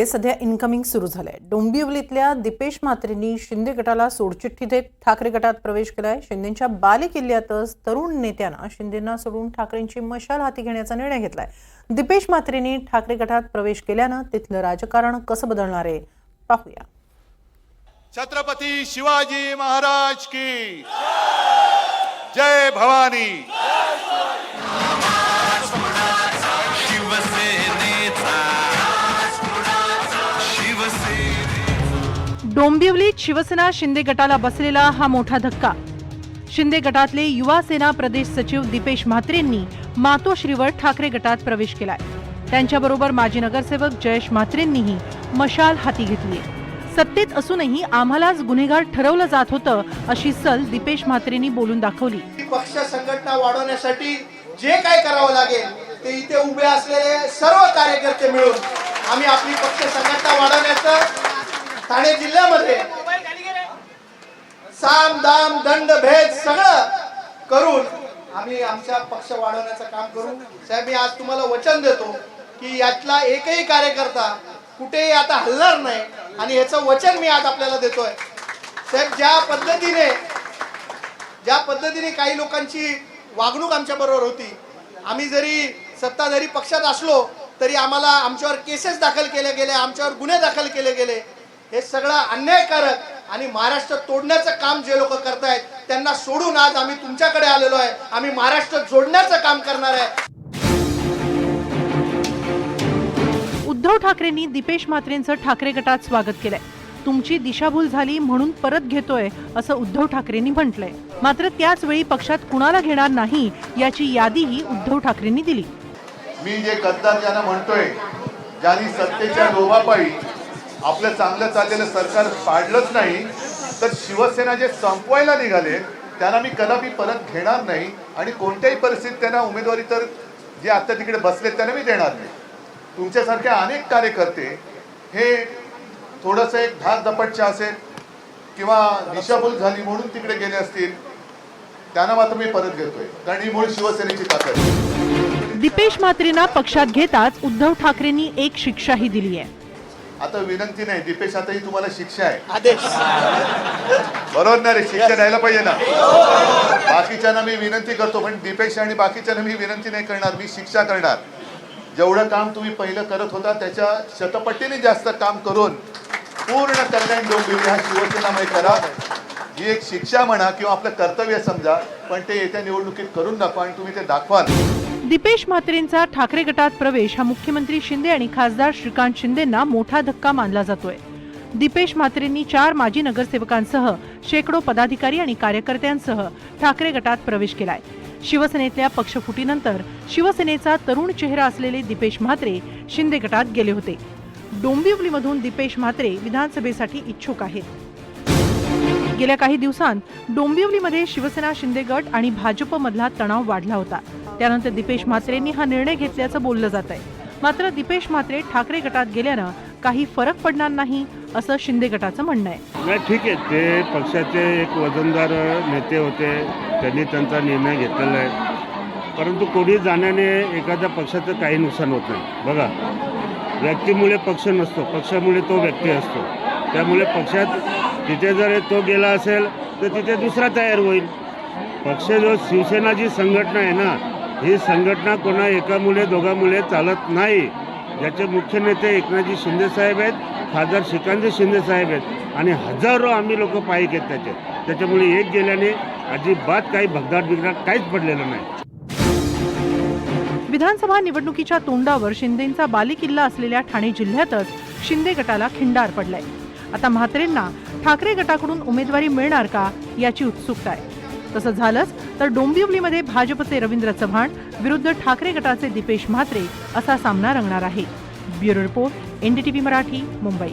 हे सध्या इन्कमिंग सुरू झालंय. डोंबिवलीतल्या दिपेश म्हात्रेंनी शिंदे गटाला सोडचिठ्ठी देत ठाकरे गटात प्रवेश केलाय. शिंदेच्या बाले किल्ल्यातच तरुण नेत्यांना शिंदेना सोडून ठाकरेंची मशाल हाती घेण्याचा निर्णय घेतलाय. दिपेश म्हात्रेंनी ठाकरे गटात प्रवेश केल्यानं तिथलं राजकारण कसं बदलणार आहे? पाहूया. छत्रपती शिवाजी महाराज की जय भवानी. डोंबिवलीत शिवसेना शिंदे गटाला बसलेला हा मोठा धक्का. शिंदे गटातले युवा सेना प्रदेश सचिव दीपेश म्हात्रेंनी मातोश्रीवर ठाकरे गटात प्रवेश केलाय. त्यांच्याबरोबर माजी नगरसेवक जयेश म्हात्रेंनीही मशाल हाती घेतली सत्तेत असूनही आम्हालाच गुन्हेगार ठरवलं जात होतं अशी सल दीपेश म्हात्रेंनी बोलून दाखवली. पक्ष संघटना वाढवण्यासाठी जे काय करावं लागेल ते इथे उभे असलेले सर्व कार्यकर्ते मिळून आम्ही आपली पक्ष संघटना वाढवण्याचं ठाणे जिल्ह्यामध्ये साम दाम दंड भेद सगळं करून आम्ही आमचा पक्ष वाढवण्याचं काम करू. साहेब मी आज तुम्हाला वचन देतो की यातला एकही कार्यकर्ता कुठेही आता हलणार नाही आणि याचं वचन मी आज आपल्याला देतोय. साहेब ज्या पद्धतीने ज्या पद्धतीने काही लोकांची वागणूक आमच्या बरोबर होती आम्ही जरी सत्ताधारी पक्षात असलो तरी आम्हाला आमच्यावर केसेस दाखल केले गेले आमच्यावर गुन्हे दाखल केले गेले हे सगळं अन्यायकारक आणि महाराष्ट्र तोडण्याचं काम जे लोक करतायत त्यांना सोडून आज आम्ही तुमच्याकडे आलेलो आहे. आम्ही महाराष्ट्र जोडण्याचं काम करणार आहे. उद्धव ठाकरेंनी दीपेश म्हात्रेंचं ठाकरे गटात स्वागत केलंय. तुमची दिशाभूल झाली म्हणून परत घेतोय असं उद्धव ठाकरेंनी म्हटलंय. मात्र त्याच वेळी पक्षात कुणाला घेणार नाही याची यादीही उद्धव ठाकरेंनी दिली. मी जे गद्दार ज्यांना म्हणतोय ज्यांनी सत्तेच्या लोभापायी आपलं चांगलं चाललेलं सरकार पाडलंच नाही तर शिवसेना जे संपवायला निघाले त्यांना मी कदापि परत घेणार नाही आणि कोणत्याही परिस्थितीत त्यांना उमेदवारी तर जे आता तिकडे बसले त्यांना मी देणार नाही. तुमच्यासारखे अनेक कार्यकर्ते हे थोडंसं एक धाक दपटचे असेल किंवा दिशाभूल झाली म्हणून तिकडे गेले असतील त्यांना मात्र मी परत घेतोय. कारण ही मूळ शिवसेनेची ताकद दिपेश दीपेश म्हात्रेंना पक्षात घेताच उद्धव ठाकरेंनी एक शिक्षाही दिली आहे आता विनंती नाही दीपेश आता ही तुम्हाला शिक्षा आहे. आदेश. बरोबर ना रे? शिक्षा द्यायला पाहिजे ना. बाकीच्यांना मी विनंती करतो पण दीपेश आणि बाकीच्यांना मी विनंती नाही करणार मी शिक्षा करणार. जेवढं काम तुम्ही पहिलं करत होता त्याच्या शतपटीने जास्त काम करून पूर्ण कल्याण डोंबिवली हा शिवसेनामय करा. ही एक शिक्षा म्हणा किंवा आपलं कर्तव्य समजा पण ते येत्या निवडणुकीत करून दाखवा आणि तुम्ही ते दाखवाल. दीपेश म्हात्रेंचा ठाकरे गटात प्रवेश हा मुख्यमंत्री शिंदे आणि खासदार श्रीकांत शिंदेंना मोठा धक्का मानला जातोय. दीपेश म्हात्रेंनी चार माजी नगरसेवकांसह शेकडो पदाधिकारी आणि कार्यकर्त्यांसह ठाकरे गटात प्रवेश केलाय. शिवसेनेतल्या पक्षफुटीनंतर शिवसेनेचा तरुण चेहरा असलेले दीपेश म्हात्रे शिंदे गटात गेले होते. डोंबिवलीमधून दीपेश म्हात्रे विधानसभेसाठी इच्छुक आहेत. गेल्या काही दिवसांत डोंबिवलीमध्ये शिवसेना शिंदे गट आणि भाजपमधला तणाव वाढला होता. त्यानंतर दीपेश म्हात्रेंनी हा निर्णय घेतल्याचं बोललं जात आहे. मात्र दीपेश म्हात्रे ठाकरे गटात गेल्यानं काही फरक पडणार नाही असं शिंदे गटाचं म्हणणं आहे. नाही ठीक आहे. ते पक्षाचे एक वजनदार नेते होते. त्यांनी त्यांचा निर्णय घेतलेला आहे. परंतु कोणी जाण्याने एखाद्या पक्षाचं काही नुकसान होत नाही. बघा व्यक्तीमुळे पक्ष नसतो. पक्षामुळे तो व्यक्ती असतो. त्यामुळे पक्षात तिथे जर तो गेला असेल तर तिथे दुसरा तयार होईल. पक्ष जो शिवसेना जी संघटना आहे ना ही संघटना कोणा एका मुले दोघा मुले चालत नाही. ज्याचे मुख्य नेते एकनाथजी शिंदे साहेब आहेत खासदार श्रीकांतजी शिंदे साहेब आहेत आणि हजारो आम्ही लोक पायी आहेत त्याचे. त्याच्यामुळे एक गेल्याने अजिबात काही भगदाट बिगदाट काहीच पडलेलं नाही. विधानसभा निवडणुकीच्या तोंडावर शिंदेंचा बालेकिल्ला असलेल्या ठाणे जिल्ह्यातच शिंदे गटाला खिंडार पडलाय. आता म्हात्रेंना ठाकरे गटाकडून उमेदवारी मिळणार का याची उत्सुकता आहे. तसं झालंच तर डोंबिवलीमध्ये भाजपचे रवींद्र चव्हाण विरुद्ध ठाकरे गटाचे दीपेश म्हात्रे असा सामना रंगणार आहे. Bureau report NDTV Marathi Mumbai.